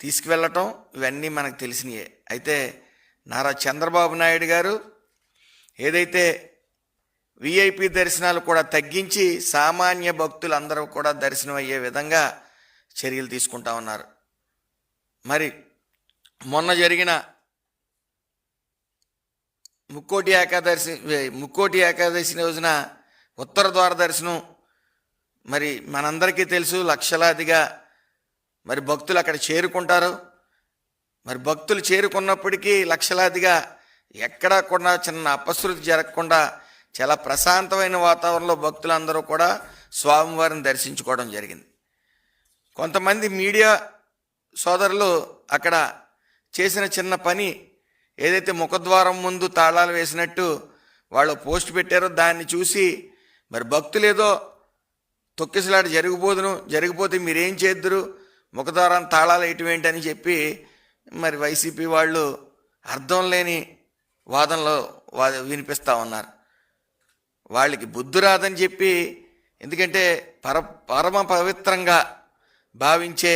తీసుకువెళ్ళటం ఇవన్నీ మనకు తెలిసినయే. అయితే నారా చంద్రబాబు నాయుడు గారు ఏదైతే విఐపి దర్శనాలు కూడా తగ్గించి సామాన్య భక్తులందరూ కూడా దర్శనం అయ్యే విధంగా చర్యలు తీసుకుంటా ఉన్నారు. మరి మొన్న జరిగిన ముక్కోటి ఏకాదశి ముక్కోటి ఏకాదశి రోజున ఉత్తర ద్వార దర్శనం మరి మనందరికీ తెలుసు లక్షలాదిగా మరి భక్తులు అక్కడ చేరుకుంటారు? మరి భక్తులు చేరుకున్నప్పటికీ లక్షలాదిగా ఎక్కడా కూడా చిన్న అపశృతి జరగకుండా చాలా ప్రశాంతమైన వాతావరణంలో భక్తులందరూ కూడా స్వామివారిని దర్శించుకోవడం జరిగింది. కొంతమంది మీడియా సోదరులు అక్కడ చేసిన చిన్న పని ఏదైతే ముఖద్వారం ముందు తాళాలు వేసినట్టు వాళ్ళు పోస్ట్ పెట్టారో దాన్ని చూసి మరి భక్తులు ఏదో తొక్కిసలాట జరిగిపోదును జరిగిపోతే మీరేం చేద్దరు? ముఖద్వారం తాళాలు వేయటం ఏంటని చెప్పి మరి వైసీపీ వాళ్ళు అర్థం లేని వాదనలో వా వినిపిస్తూ ఉన్నారు. వాళ్ళకి బుద్ధి రాదని చెప్పి ఎందుకంటే పర పరమ పవిత్రంగా భావించే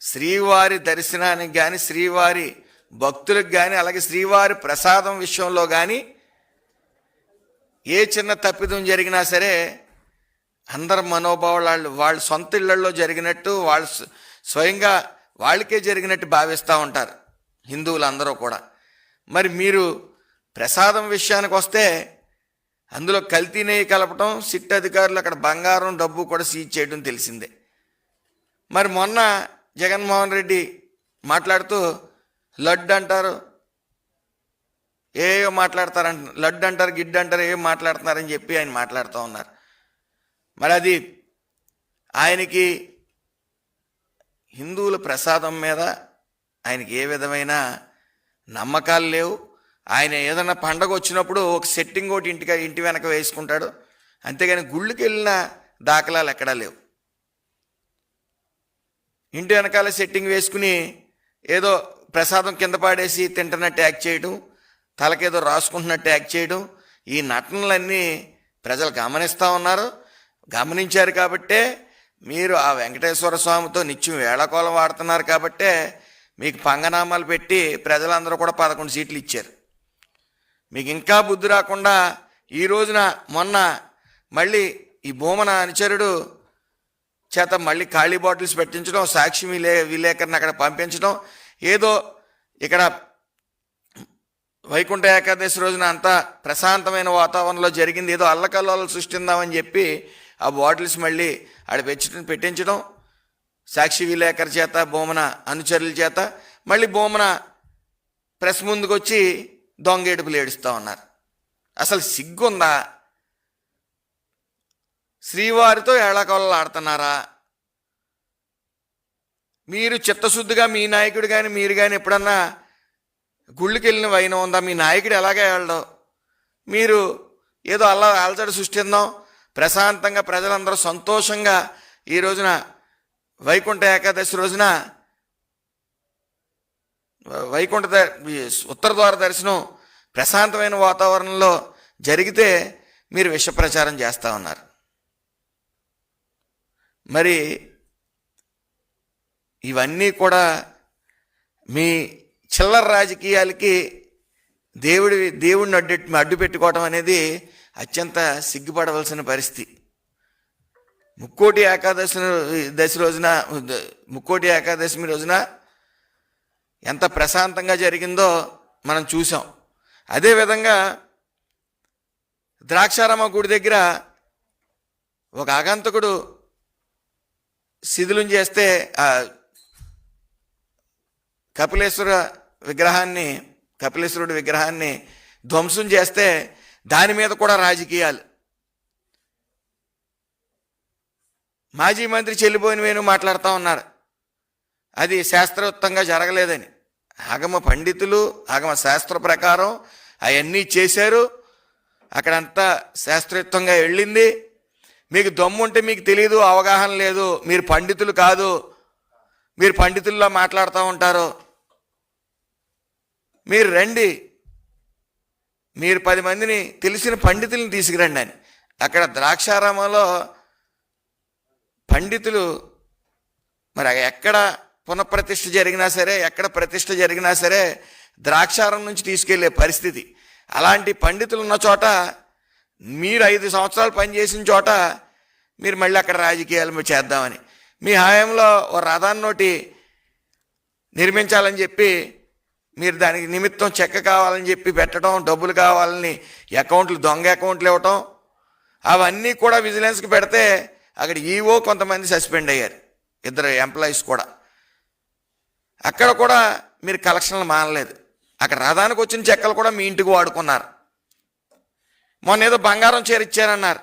శ్రీవారి దర్శనానికి కానీ శ్రీవారి భక్తులకు కానీ అలాగే శ్రీవారి ప్రసాదం విషయంలో కానీ ఏ చిన్న తప్పిదం జరిగినా సరే అందరి మనోభావాలు వాళ్ళ సొంత ఇళ్ళలో జరిగినట్టు వాళ్ళ స్వయంగా వాళ్ళకే జరిగినట్టు భావిస్తూ ఉంటారు హిందువులందరూ కూడా. మరి మీరు ప్రసాదం విషయానికి వస్తే అందులో కల్తీ నెయ్యి కలపటం సిట్ అధికారులు అక్కడ బంగారం డబ్బు కూడా సీజ్ చేయడం తెలిసిందే. మరి మొన్న జగన్మోహన్ రెడ్డి మాట్లాడుతూ లడ్డు అంటారు ఏయో మాట్లాడతారంట లడ్డు అంటారు గిడ్డు అంటారు ఏం మాట్లాడుతున్నారని చెప్పి ఆయన మాట్లాడుతూ ఉన్నారు. మరి అది ఆయనకి హిందువుల ప్రసాదం మీద ఆయనకి ఏ విధమైన నమ్మకాలు లేవు. ఆయన ఏదైనా పండగ వచ్చినప్పుడు ఒక సెట్టింగ్ ఒకటి ఇంటికి ఇంటి వెనక వేసుకుంటాడు. అంతేగాని గుళ్ళకి వెళ్ళిన దాఖలాలు ఎక్కడా లేవు. ఇంటి వెనకాల సెట్టింగ్ వేసుకుని ఏదో ప్రసాదం కింద పాడేసి తింటున్నట్టు యాక్ట్ చేయడం తలకేదో రాసుకుంటున్నట్టు యాక్ట్ చేయడం ఈ నటనలన్నీ ప్రజలు గమనిస్తూ ఉన్నారు. గమనించారు కాబట్టే మీరు ఆ వెంకటేశ్వర స్వామితో నిత్యం వేళకోళం వాడుతున్నారు కాబట్టే మీకు పంగనామాలు పెట్టి ప్రజలందరూ కూడా పదకొండు సీట్లు ఇచ్చారు. మీకు ఇంకా బుద్ధి రాకుండా ఈ రోజున మొన్న మళ్ళీ ఈ భూమన అనుచరుడు చేత మళ్ళీ ఖాళీ బాటిల్స్ పెట్టించడం సాక్షి విలే విలేకరిని అక్కడ పంపించడం ఏదో ఇక్కడ వైకుంఠ ఏకాదశి రోజున అంతా ప్రశాంతమైన వాతావరణంలో జరిగింది ఏదో అల్లకల్లోలు సృష్టిందామని చెప్పి ఆ బాటిల్స్ మళ్ళీ ఆడ పెంచడం పెట్టించడం సాక్షి విలేకరు చేత బోమన అనుచరుల చేత మళ్ళీ బోమన ప్రెస్ ముందుకు వచ్చి దొంగేడుపులు ఏడుస్తూ ఉన్నారు. అసలు సిగ్గుందా? శ్రీవారితో ఏళాకొలలు ఆడుతున్నారా? మీరు చిత్తశుద్ధిగా మీ నాయకుడు కానీ మీరు కానీ ఎప్పుడన్నా గుళ్ళకి వెళ్ళిన వైనం ఉందా? మీ నాయకుడు ఎలాగే వెళ్ళడం మీరు ఏదో అల్లా అలచడి సృష్టిందాం ప్రశాంతంగా ప్రజలందరూ సంతోషంగా ఈ రోజున వైకుంఠ ఏకాదశి రోజున వైకుంఠ ఉత్తర ద్వార దర్శనం ప్రశాంతమైన వాతావరణంలో జరిగితే మీరు విష ప్రచారం చేస్తూ ఉన్నారు. మరి ఇవన్నీ కూడా మీ చిల్లర రాజకీయాలకి దేవుడి దేవుడిని అడ్డు అడ్డు పెట్టుకోవడం అనేది అత్యంత సిగ్గుపడవలసిన పరిస్థితి. ముక్కోటి ఏకాదశి దశ రోజున ముక్కోటి ఏకాదశమి రోజున ఎంత ప్రశాంతంగా జరిగిందో మనం చూసాం అదేవిధంగా ద్రాక్షారామ గుడి దగ్గర ఒక ఆగంతకుడు శిథిలం చేస్తే కపిలేశ్వర విగ్రహాన్ని కపిలేశ్వరుడి విగ్రహాన్ని ధ్వంసం చేస్తే దాని మీద కూడా రాజకీయాలు. మాజీ మంత్రి చెల్లిపోయిన వేణు మాట్లాడుతూ ఉన్నారు. అది శాస్త్రోక్తంగా జరగలేదని. ఆగమ పండితులు ఆగమ శాస్త్ర ప్రకారం అవన్నీ చేశారు. అక్కడంతా శాస్త్రయుక్తంగా వెళ్ళింది. మీకు దమ్ము ఉంటే మీకు తెలియదు అవగాహన లేదు. మీరు పండితులు కాదు. మీరు పండితుల్లో మాట్లాడుతూ ఉంటారు. మీరు రండి. మీరు పది మందిని తెలిసిన పండితుల్ని తీసుకురండి అని. అక్కడ ద్రాక్షారామంలో పండితులు మరి ఎక్కడ పునఃప్రతిష్ఠ జరిగినా సరే ఎక్కడ ప్రతిష్ఠ జరిగినా సరే ద్రాక్షారం నుంచి తీసుకెళ్ళే పరిస్థితి. అలాంటి పండితులు ఉన్న చోట మీరు ఐదు సంవత్సరాలు పనిచేసిన చోట మీరు మళ్ళీ అక్కడ రాజకీయాలు చేద్దామని. మీ హయాంలో ఓ రథాన్నోటి నిర్మించాలని చెప్పి మీరు దానికి నిమిత్తం చెక్క కావాలని చెప్పి పెట్టడం డబ్బులు కావాలని అకౌంట్లు దొంగ అకౌంట్లు ఇవ్వటం అవన్నీ కూడా విజిలెన్స్కి పెడితే అక్కడ ఈవో కొంతమంది సస్పెండ్ అయ్యారు. ఇద్దరు ఎంప్లాయీస్ కూడా. అక్కడ కూడా మీరు కలెక్షన్లు మానలేదు. అక్కడ రథానికి వచ్చిన చెక్కలు కూడా మీ ఇంటికి వాడుకున్నారు. మొన్న ఏదో బంగారం చేరిచ్చారన్నారు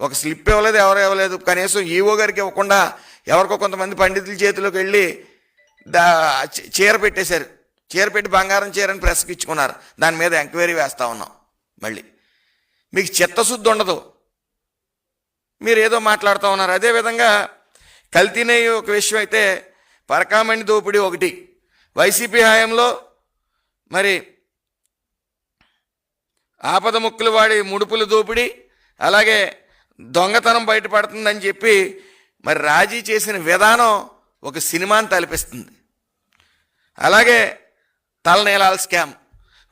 ఒక స్లిప్ ఇవ్వలేదు ఎవరు ఇవ్వలేదు. కనీసం ఈవో గారికి ఇవ్వకుండా ఎవరికో కొంతమంది పండితుల చేతిలోకి వెళ్ళి దా చీర పెట్టేశారు. చీర పెట్టి బంగారం చీరని ప్రెస్కి ఇచ్చుకున్నారు దాని మీద ఎంక్వైరీ వేస్తూ ఉన్నాం మళ్ళీ. మీకు చిత్తశుద్ధి ఉండదు. మీరు ఏదో మాట్లాడుతూ ఉన్నారు. అదేవిధంగా కల్తీనే ఒక విషయం అయితే పరకామణి దోపిడీ ఒకటి. వైసీపీ హయాంలో మరి ఆపద ముక్కులు వాడి ముడుపుల దోపిడీ అలాగే దొంగతనం బయటపడుతుందని చెప్పి మరి రాజీ చేసిన విధానం ఒక సినిమాని తలపిస్తుంది. అలాగే తలనీలాల స్కామ్.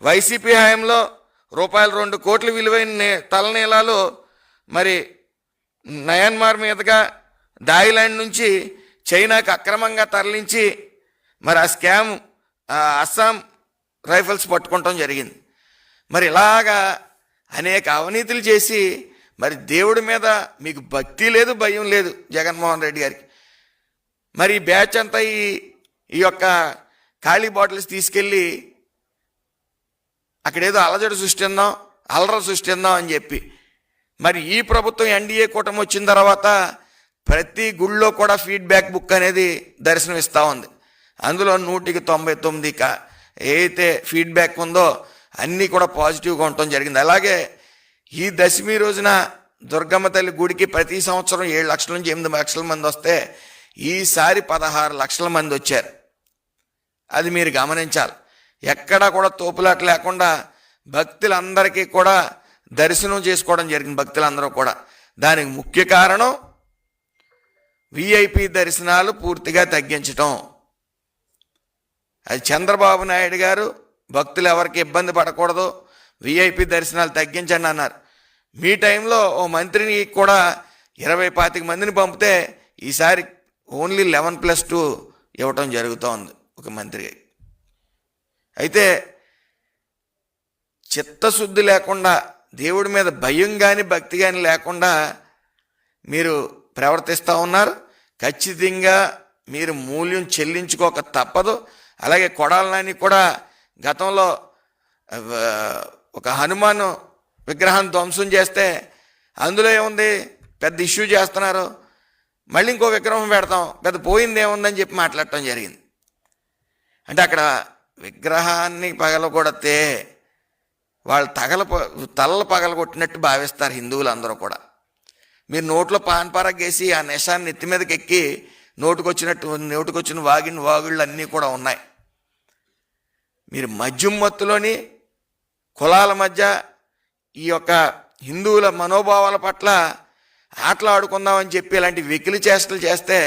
వైసీపీ హయాంలో రూపాయలు రెండు కోట్ల విలువైన తలనేలాలు తలనీలాలు మరి నయన్మార్ మీదుగా థాయిలాండ్ నుంచి చైనాకు అక్రమంగా తరలించి మరి ఆ స్కామ్ ఆ అస్సాం రైఫల్స్ పట్టుకోవటం జరిగింది. మరి ఇలాగా అనేక అవినీతులు చేసి మరి దేవుడి మీద మీకు భక్తి లేదు భయం లేదు జగన్మోహన్ రెడ్డి గారికి. మరి బ్యాచ్ అంతా ఈ ఈ యొక్క ఖాళీ బాటిల్స్ తీసుకెళ్ళి అక్కడేదో అలజడి సృష్టిందాం అలర సృష్టిందాం అని చెప్పి. మరి ఈ ప్రభుత్వం ఎన్డీఏ కూటమి వచ్చిన తర్వాత ప్రతి గుళ్ళో కూడా ఫీడ్బ్యాక్ బుక్ అనేది దర్శనం ఇస్తూ ఉంది. అందులో నూటికి తొంభై తొమ్మిది ఏదైతే ఫీడ్బ్యాక్ ఉందో అన్నీ కూడా పాజిటివ్గా ఉండటం జరిగింది. అలాగే ఈ దశమి రోజున దుర్గమ్మ తల్లి గుడికి ప్రతి సంవత్సరం ఏడు లక్షల నుంచి ఎనిమిది లక్షల మంది వస్తే ఈసారి పదహారు లక్షల మంది వచ్చారు. అది మీరు గమనించాలి. ఎక్కడా కూడా తోపులాట లేకుండా భక్తులందరికీ కూడా దర్శనం చేసుకోవడం జరిగింది భక్తులందరూ కూడా. దానికి ముఖ్య కారణం విఐపి దర్శనాలు పూర్తిగా తగ్గించటం. అది చంద్రబాబు నాయుడు గారు భక్తులు ఎవరికి ఇబ్బంది పడకూడదు విఐపి దర్శనాలు తగ్గించండి అన్నారు. మీ టైంలో ఓ మంత్రిని కూడా ఇరవై పాతిక మందిని పంపితే ఈసారి ఓన్లీ లెవెన్ ప్లస్ టూ ఇవ్వటం జరుగుతోంది. ఒక మంత్రి. అయితే చిత్తశుద్ధి లేకుండా దేవుడి మీద భయం కానీ భక్తి కానీ లేకుండా మీరు ప్రవర్తిస్తూ ఉన్నారు. ఖచ్చితంగా మీరు మూల్యం చెల్లించుకోక తప్పదు. అలాగే కొడాలని కూడా గతంలో ఒక హనుమాన్ విగ్రహాన్ని ధ్వంసం చేస్తే అందులో ఏముంది? పెద్ద ఇష్యూ చేస్తున్నారు. మళ్ళీ ఇంకో విగ్రహం పెడతాం. పెద్ద పోయింది ఏముందని చెప్పి మాట్లాడటం జరిగింది. అంటే అక్కడ విగ్రహాన్ని పగలగొడితే వాళ్ళు తగల తలలు పగలగొట్టినట్టు భావిస్తారు హిందువులు అందరూ కూడా. మీరు నోట్లో పాన్పారగేసి ఆ నిషాన్ని నెత్తి మీదకి ఎక్కి నోటుకొచ్చినట్టు నోటుకొచ్చిన వాగిన వాగుళ్ళు అన్నీ కూడా ఉన్నాయి. మీరు మద్యం మత్తులోని కులాల మధ్య ఈ యొక్క హిందువుల మనోభావాల పట్ల ఆటలు ఆడుకుందామని చెప్పి ఇలాంటి వెకిలి చేష్టలు చేస్తే